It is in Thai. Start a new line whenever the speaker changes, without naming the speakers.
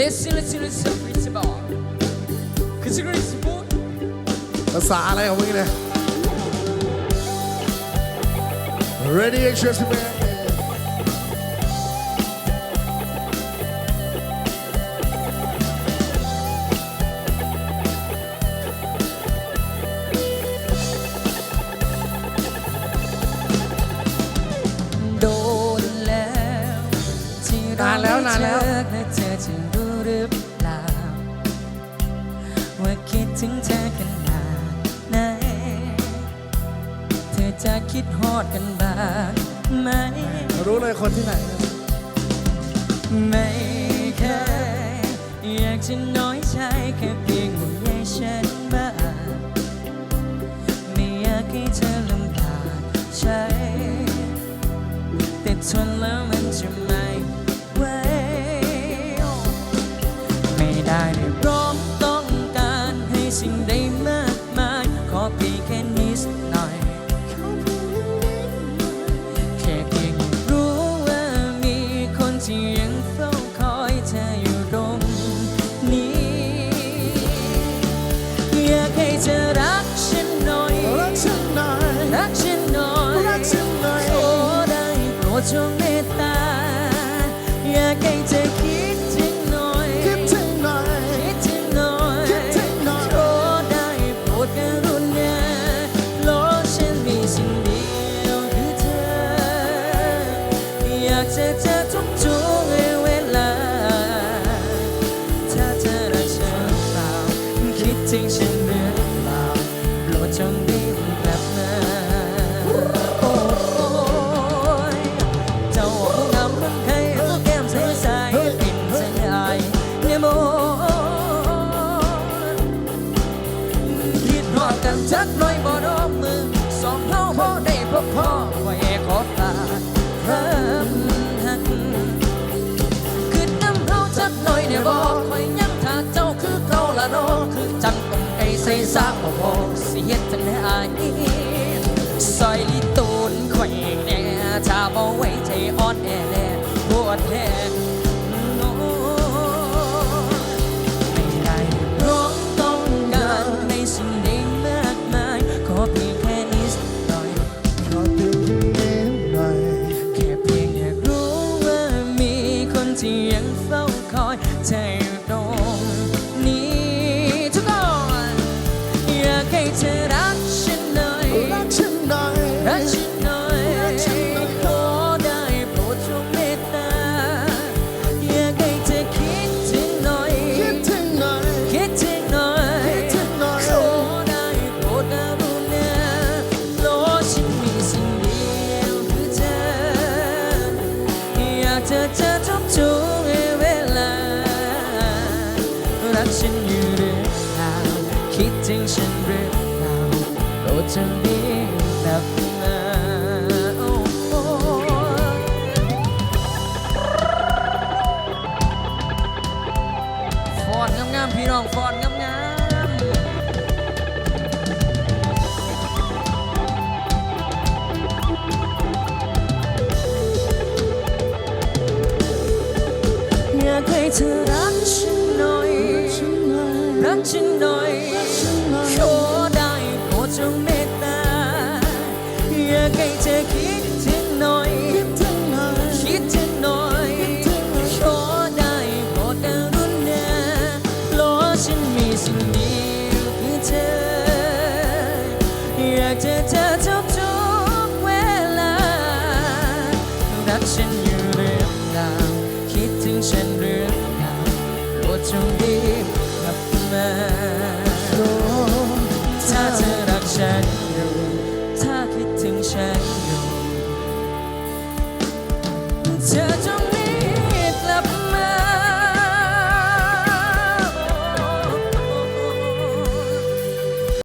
Listen, listen, listen, principal. Cause you're gonna support.
ภาษาอะไรของมึงเนี่ย Ready and gentlemen
โดนแล้วที่เรา
นานแล้ว
ไม่
นานแล้ว
เจอ ถึงเธอขนาดไหน เธอจะคิดฮอดกันบ้างไหม
รู้เลยคนที่ไหน
ไม่เคยอยากจะน้อยใจแค่เพียงห่วงใยฉันบ้าง ดจงเมตตา อยากให้เธอคิดถึงหน่อย
คิดถึงหน่อย
คิดถึงหน่อย
คิดถึงหน่อย
ขอได้โปรดกรุณาโลกฉันมีสิ่งเดียวคือเธอ อยากจะเจอ บ่ได้พบพ่อไว้ขอฝากความหักคือน้ำเฮาจักหน่อยเนี่ยบอกคอยยังถ้าเจ้าคือเก่าละเนาะคือจังต้องไอ้ใส่ซากบ่พอสิเฮ็ดจังได๋อายซอยลิตูนข่อยแน่ถ้าบ่ไว้ใจอ่อนแอแน่ปวดแท้ อยเอยู่
ห
รือเปล่าคิดถึงฉันหรือเปล่าโปรดจงรีบกลับมาฟอนงามๆพี่น้องฟอนงามๆอยากให้เธอรักฉัน รักฉันหน่อยขอได้โปรดจงเมตตาอยากให้เธอคิดถึงหน่อย
คิดถึงหน่อย
ขอได้โปรดกรุณาโลกฉันมีสิ่งเดียวคือเธออยากเจอทุกทุกๆเวลารักฉัน